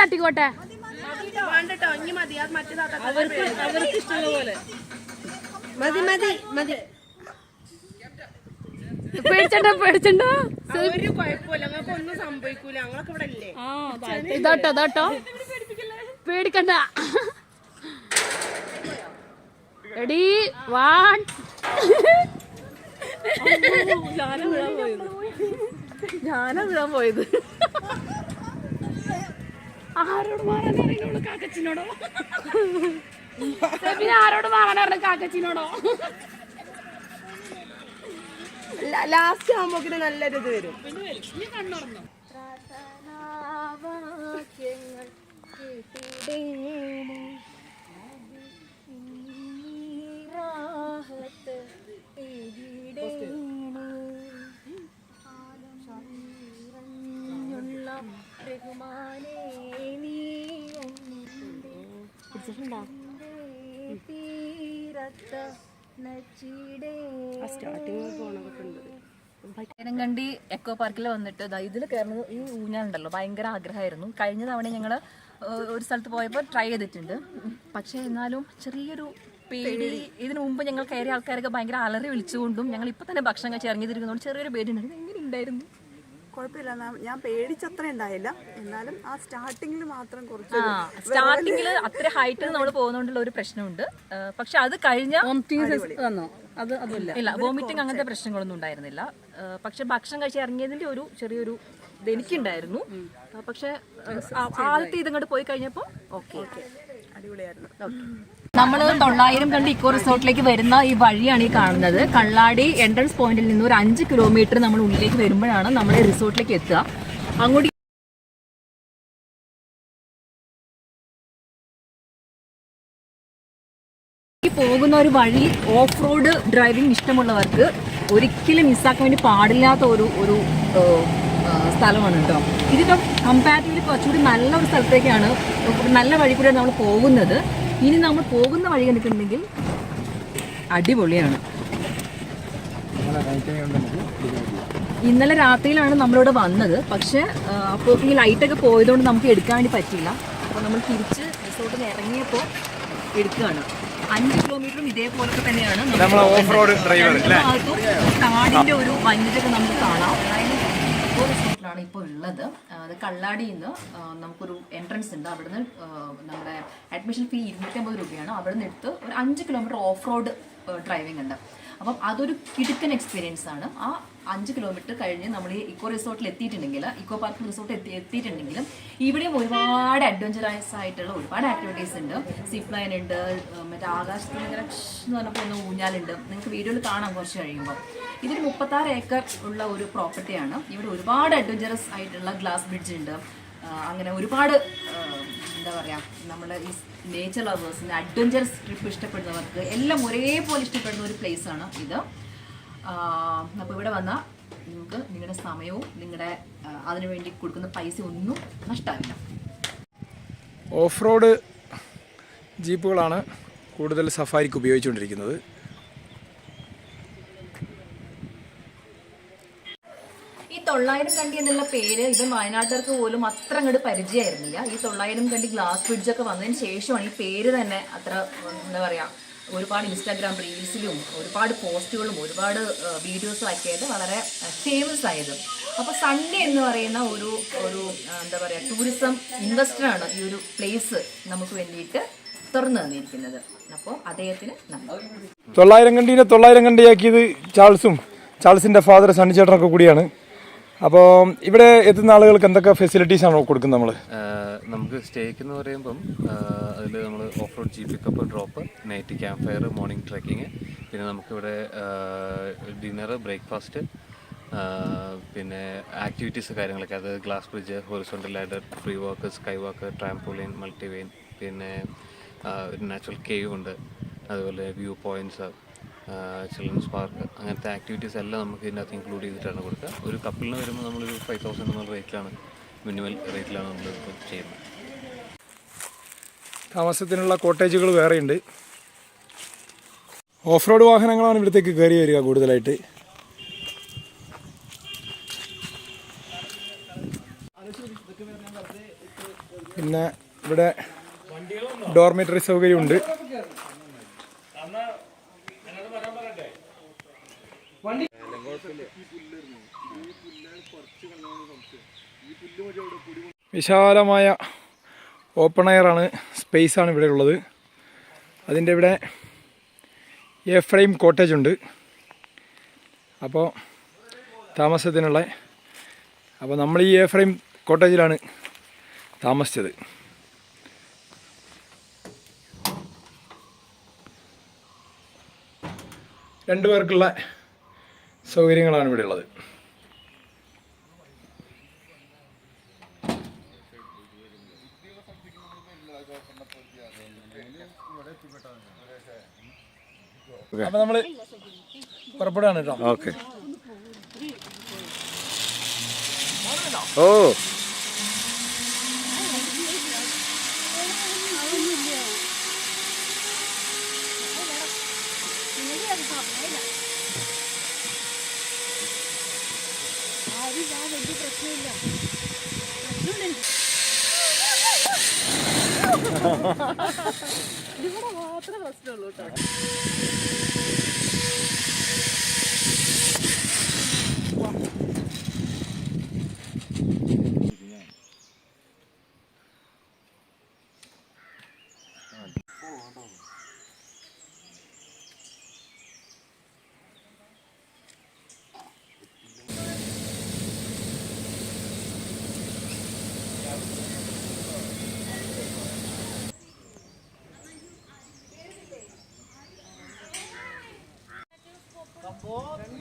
തട്ടിക്കോട്ടെ മതി. മതി പേടിച്ചണ്ട പേടിച്ചണ്ട? ഒരു കുഴപ്പമില്ല. ഞങ്ങൾക്ക് ഒന്നും സംഭവിക്കൂല. ഇവിടെ ഇല്ലേ? ഇതാട്ടോ ഇതാട്ടോ. പേടിക്കണ്ട. റെഡി വൺ ഞാനാ വിടാൻ പോയത്. ഞാനാ വിടാൻ പോയത്. ആരോട് മാറാൻ അറിയുള്ളൂ കാക്കച്ചിനോടോ? പിന്നെ ആരോട് മാറാൻ അറിഞ്ഞ കാക്കച്ചിനോടോ? ലാസ്റ്റ് ആകുമ്പോക്കിന് നല്ലൊരു ഇത് വരും. സ്റ്റാർട്ടിങ് ഉണ്ട്. കണ്ടി എക്കോ പാർക്കിൽ വന്നിട്ട് ദാ ഇതിൽ കയറുന്നത് ഈ ഊഞ്ഞാലുണ്ടല്ലോ ഭയങ്കര ആഗ്രഹമായിരുന്നു കഴിഞ്ഞ തവണ ഞങ്ങൾ ഒരു സ്ഥലത്ത് പോയപ്പോൾ ട്രൈ ചെയ്തിട്ടുണ്ട്. പക്ഷേ എന്നാലും ചെറിയൊരു പേടി ഇതിനു മുമ്പ് ഞങ്ങൾ കയറിയ ആൾക്കാരൊക്കെ ഭയങ്കര അലറി വിളിച്ചുകൊണ്ടും ഞങ്ങൾ ഇപ്പൊ തന്നെ ഭക്ഷണം കഴിച്ച് ഇറങ്ങിയിരിക്കുന്നതുകൊണ്ട് ചെറിയൊരു പേടി ഉണ്ടായിരുന്നു എങ്ങനെ ഉണ്ടായിരുന്നു? കുഴപ്പമില്ല. ഞാൻ പേടിച്ചത്ര ഉണ്ടായില്ല. എന്നാലും ആ സ്റ്റാർട്ടിങ്ങിൽ മാത്രം കുറച്ച് സ്റ്റാർട്ടിങ്ങിൽ അത്ര ഹൈറ്റ് നമ്മൾ പോകുന്നതുകൊണ്ടുള്ള ഒരു പ്രശ്നമുണ്ട്. പക്ഷെ അത് കഴിഞ്ഞ തന്നോ അത് ഇല്ല വോമിറ്റിംഗ് അങ്ങനത്തെ പ്രശ്നങ്ങളൊന്നും ഉണ്ടായിരുന്നില്ല. പക്ഷെ ഭക്ഷണം കഴിച്ച് ഇറങ്ങിയതിന്റെ ഒരു ചെറിയൊരു ഇത് എനിക്കുണ്ടായിരുന്നു. പക്ഷെ ആ, ആദ്യത്തെ ഇതങ്ങോട്ട് പോയി കഴിഞ്ഞപ്പോൾ ഓക്കെ. അടിപൊളിയായിരുന്നു. നമ്മൾ തൊള്ളായിരം കണ്ട് ഇക്കോ റിസോർട്ടിലേക്ക് വരുന്ന ഈ വഴിയാണ് ഈ കാണുന്നത്. കള്ളാടി എൻട്രൻസ് പോയിന്റിൽ നിന്ന് ഒരു അഞ്ച് കിലോമീറ്റർ നമ്മൾ ഉള്ളിലേക്ക് വരുമ്പോഴാണ് നമ്മൾ റിസോർട്ടിലേക്ക് എത്തുക. അങ്ങോട്ട് പോകുന്ന ഒരു വഴി ഓഫ് റോഡ് ഡ്രൈവിംഗ് ഇഷ്ടമുള്ളവർക്ക് ഒരിക്കലും മിസ്സാക്കാൻ വേണ്ടി പാടില്ലാത്ത ഒരു ഒരു സ്ഥലമാണ് കേട്ടോ. ഇതിപ്പം കമ്പാരിറ്റീവ്ലി കുറച്ചുകൂടി നല്ല ഒരു സ്ഥലത്തേക്കാണ് നല്ല വഴി കൂടെയാണ് നമ്മൾ പോകുന്നത്. ഇനി നമ്മൾ പോകുന്ന വഴി കണ്ടിട്ടുണ്ടെങ്കിൽ അടിപൊളിയാണ്. ഇന്നലെ രാത്രിയിലാണ് നമ്മളിവിടെ വന്നത്. പക്ഷെ അപ്പോൾ ഈ ലൈറ്റൊക്കെ പോയതുകൊണ്ട് നമുക്ക് എടുക്കാൻ വേണ്ടി പറ്റില്ല അപ്പോൾ നമ്മൾ തിരിച്ച് റിസോർട്ടിൽ ഇറങ്ങിയപ്പോൾ എടുക്കുകയാണ്. അഞ്ച് കിലോമീറ്ററും ഇതേപോലൊക്കെ തന്നെയാണ് നമ്മൾ ഓഫ് റോഡ് ഡ്രൈവർ കാടിന്റെ ഒരു വന്യതൊക്കെ നമുക്ക് കാണാം. ഇക്കോ ഇപ്പോൾ ഉള്ളത്. അത് കള്ളാടിയിൽ നിന്ന് നമുക്കൊരു എൻട്രൻസ് ഉണ്ട്. അവിടുന്ന് നമ്മുടെ അഡ്മിഷൻ ഫീ ഇരുന്നൂറ്റമ്പത് രൂപയാണ്. അവിടുന്ന് എടുത്ത് ഒരു അഞ്ച് കിലോമീറ്റർ ഓഫ് റോഡ് ഡ്രൈവിംഗ് ഉണ്ട്. അപ്പം അതൊരു കിടുക്കൻ എക്സ്പീരിയൻസ് ആണ്. ആ അഞ്ച് കിലോമീറ്റർ കഴിഞ്ഞ് നമ്മൾ ഈ ഇക്കോ റിസോർട്ടിൽ എത്തിയിട്ടുണ്ടെങ്കിൽ ഇക്കോ പാർക്ക് റിസോർട്ട് എത്തി എത്തിയിട്ടുണ്ടെങ്കിലും ഇവിടെയും ഒരുപാട് അഡ്വഞ്ചറസ് ആയിട്ടുള്ള ഒരുപാട് ആക്ടിവിറ്റീസ് ഉണ്ട്. സിപ്പ് ലൈൻ ഉണ്ട് മറ്റേ ആകാശത്തിൽ ഇങ്ങനെ എന്ന് പറഞ്ഞപ്പോൾ ഒന്ന് ഊഞ്ഞാലുണ്ട്. നിങ്ങൾക്ക് വീഡിയോയിൽ കാണാം കുറച്ച് കഴിയുമ്പോൾ ഇതൊരു മുപ്പത്താറ് ഏക്കർ ഉള്ള ഒരു പ്രോപ്പർട്ടിയാണ് ഇവിടെ ഒരുപാട് അഡ്വഞ്ചറസ് ആയിട്ടുള്ള ഗ്ലാസ് ബ്രിഡ്ജ് ഉണ്ട്. അങ്ങനെ ഒരുപാട് എന്താ പറയുക നമ്മുടെ ഈ നേച്ചർ ലവേഴ്സിന് അഡ്വഞ്ചറസ് ട്രിപ്പ് ഇഷ്ടപ്പെടുന്നവർക്ക് എല്ലാം ഒരേപോലെ ഇഷ്ടപ്പെടുന്ന ഒരു ആണ് ഇത്. അപ്പോൾ ഇവിടെ വന്നാൽ നിങ്ങൾക്ക് നിങ്ങളുടെ സമയവും നിങ്ങളുടെ അതിനുവേണ്ടി അതിനു വേണ്ടി കൊടുക്കുന്ന പൈസ ഒന്നും നഷ്ടമാവില്ല ഓഫ് റോഡ് ജീപ്പുകളാണ് കൂടുതൽ സഫാരിക്ക് ഉപയോഗിച്ചുകൊണ്ടിരിക്കുന്നത്. ഈ തൊള്ളായിരം കണ്ടി എന്നുള്ള പേര് ഇത് വയനാട്ടുകാർക്ക് പോലും അത്ര അങ്ങോട്ട് പരിചയമായിരുന്നില്ല. ഈ തൊള്ളായിരം കണ്ടി ഗ്ലാസ് ബ്രിഡ്ജൊക്കെ വന്നതിന് ശേഷമാണ് ഈ പേര് തന്നെ അത്ര എന്താ പറയാ ഒരുപാട് ഇൻസ്റ്റാഗ്രാം റീൽസിലും ഒരുപാട് പോസ്റ്റുകളും ഒരുപാട് വീഡിയോസും ആക്കിയത് വളരെ ഫേമസ് ആയത്. അപ്പോൾ സൺഡേ എന്ന് പറയുന്ന ഒരു ഒരു എന്താ പറയുക ടൂറിസം ഇൻവെസ്റ്ററാണ് ഈ ഒരു പ്ലേസ് നമുക്ക് വേണ്ടിയിട്ട് തുറന്നു തന്നിരിക്കുന്നത്. അപ്പോൾ അദ്ദേഹത്തിന് തൊള്ളായിരം കണ്ടീനെ തൊള്ളായിരം കണ്ടിയാക്കിയത് ചാൾസും ചാൾസിന്റെ ഫാദർ സണ്ണിച്ചേട്ടനൊക്കെ കൂടിയാണ്. അപ്പോൾ ഇവിടെ എത്തുന്ന ആളുകൾക്ക് എന്തൊക്കെ ഫെസിലിറ്റീസ് ആണ് കൊടുക്കുന്നത് നമ്മൾ നമുക്ക് സ്റ്റേക്ക് എന്ന് പറയുമ്പം അതിൽ നമ്മൾ off road G pickup drop night camp fire morning trekking പിന്നെ നമുക്കിവിടെ ഡിന്നർ ബ്രേക്ക്ഫാസ്റ്റ് പിന്നെ ആക്ടിവിറ്റീസ് കാര്യങ്ങളൊക്കെ അത് glass bridge horizontal ladder free walk sky walk trampoline മൾട്ടിവെയിൻ പിന്നെ ഒരു നാച്ചുറൽ കേവ് ഉണ്ട്. അതുപോലെ വ്യൂ പോയിന്റ്സ് ചിൽഡ്രൻസ് പാർക്ക് അങ്ങനത്തെ ആക്ടിവിറ്റീസ് എല്ലാം നമുക്ക് ഇതിനകത്ത് ഇൻക്ലൂഡ് ചെയ്തിട്ടാണ് കൊടുക്കുക. ഒരു കപ്പിളിന് വരുമ്പോൾ നമ്മളൊരു ഫൈവ് തൗസൻഡ് എന്നുള്ള റേറ്റിലാണ് മിനിമൽ റേറ്റിലാണ് നമ്മൾ ഇപ്പോൾ ചെയ്യുന്നത്. താമസത്തിനുള്ള കോട്ടേജുകൾ വേറെയുണ്ട് ഓഫ് റോഡ് വാഹനങ്ങളാണ് ഇവിടത്തേക്ക് കയറി വരിക കൂടുതലായിട്ട്. പിന്നെ ഇവിടെ ഡോർമെറ്ററി സൗകര്യമുണ്ട്. വിശാലമായ ഓപ്പൺ എയറാണ് സ്പേസാണ് ഇവിടെ ഉള്ളത്. അതിന്റെ ഇവിടെ എ ഫ്രെയിം കോട്ടേജ് ഉണ്ട്. അപ്പോൾ താമസത്തിനുള്ള അപ്പോൾ നമ്മൾ ഈ എ ഫ്രെയിം കോട്ടേജിലാണ് താമസിച്ചത്. രണ്ടു പേർക്കുള്ള സൗകര്യങ്ങളാണ് ഇവിടെ ഉള്ളത് അപ്പൊ നമ്മൾ പുറപ്പെടുകയാണ് കേട്ടോ. Okay oh. Yeah. അരി ഇതാ വലിയ പ്രശ്നമില്ല. ഇവിടെ മാത്രമേ പ്രശ്നമുള്ളൂ കേട്ടോ. Oh.